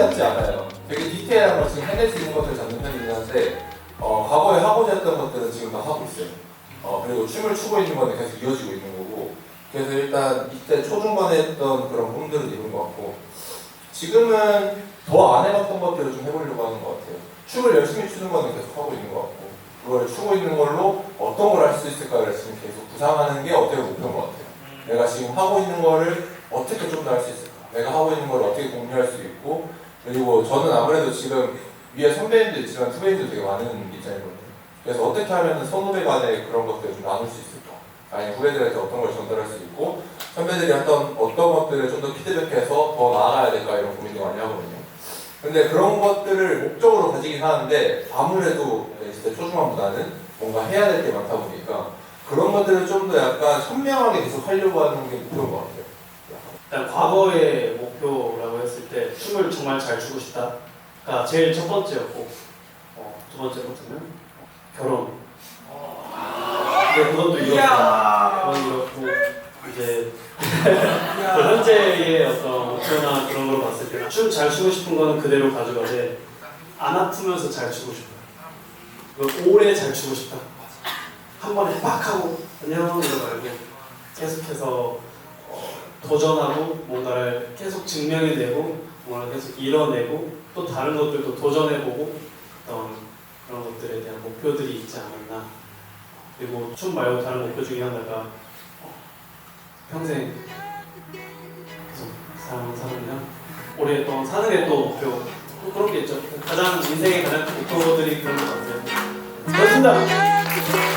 같지 않아요. 되게 디테일한 걸 지금 해낼 수 있는 것들을 잡는 편이긴 한데 어, 과거에 하고자 했던 것들은 지금 다 하고 있어요. 어, 그리고 춤을 추고 있는 건 계속 이어지고 있는 거고 그래서 일단 이때 초중반에 했던 그런 꿈들은 이룬 것 같고 지금은 더 안 해봤던 것들을 좀 해보려고 하는 것 같아요. 춤을 열심히 추는 거는 계속 하고 있는 것 같고 그걸 추고 있는 걸로 어떤 걸 할 수 있을까를 지금 계속 구상하는 게 어떻게 목표인 것 같아요. 내가 지금 하고 있는 거를 어떻게 좀 더 할 수 있을까? 내가 하고 있는 걸 어떻게 공유할 수 있고 그리고 저는 아무래도 지금 위에 선배님도 있지만 후배님도 되게 많은 입장이거든요. 그래서 어떻게 하면 선후배 간의 그런 것들을 좀 나눌 수 있을까? 아니 후배들한테 어떤 걸 전달할 수 있고 선배들이 했던 어떤 것들을 좀 더 피드백해서 더 나아가야 될까 이런 고민도 많이 하거든요. 근데 그런 것들을 목적으로 가지긴 하는데 아무래도 20대 초중반보다는 뭔가 해야 될 게 많다 보니까 그런 것들을 좀 더 약간 선명하게 계속 하려고 하는 게 목표인 것 같아요. 일단 과거의 목표 라고 했을 때 춤을 정말 잘 추고 싶다가 제일 첫 번째였고 어, 두 번째로는 결혼. 근데 그것도 이뤘고 그건 이뤘고 이제 그 현재의 어떤 목표나 그런 걸 봤을 때 춤 잘 추고 싶은 거는 그대로 가져가되 안 아프면서 잘 추고 싶어요. 그리고 오래 잘 추고 싶다. 한 번에 빡 하고 안녕 이러 말고 계속해서 어, 도전하고 뭔가를 계속 증명해내고 뭔가를 계속 이뤄내고 또 다른 것들도 도전해보고 어떤 그런 것들에 대한 목표들이 있지 않았나. 그리고 춤 말고 다른 목표 중에 하나가 어, 평생 계속 사랑하는 사람이랑 오랫동안 사는 게 또 목표. 또 그런 게 있죠. 가장 인생의 가장 큰 목표들이 그런 것 같아요. 그렇습니다